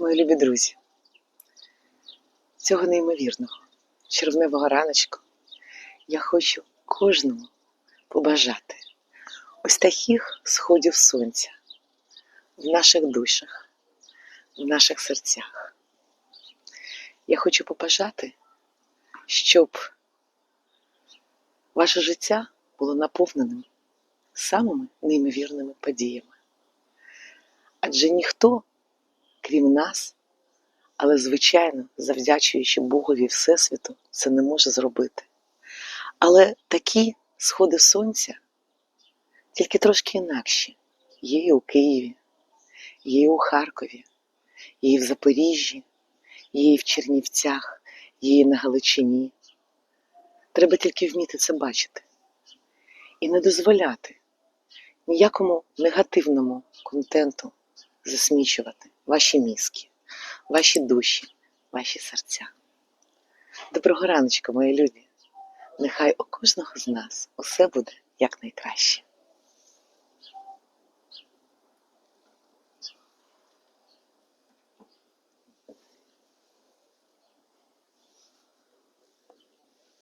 Мої любі друзі, цього неймовірного червневого раночку я хочу кожному побажати ось таких сходів сонця в наших душах, в наших серцях. Я хочу побажати, щоб ваше життя було наповненим самими неймовірними подіями. Адже ніхто крім нас, але, звичайно, завдячуючи Богові Всесвіту, це не може зробити. Але такі сходи сонця тільки трошки інакші. Є і у Києві, є і у Харкові, є і в Запоріжжі, є і в Чернівцях, є і на Галичині. Треба тільки вміти це бачити і не дозволяти ніякому негативному контенту засмічувати ваші мізки, ваші душі, ваші серця. Доброго раночка, мої любі! Нехай у кожного з нас усе буде якнайкраще.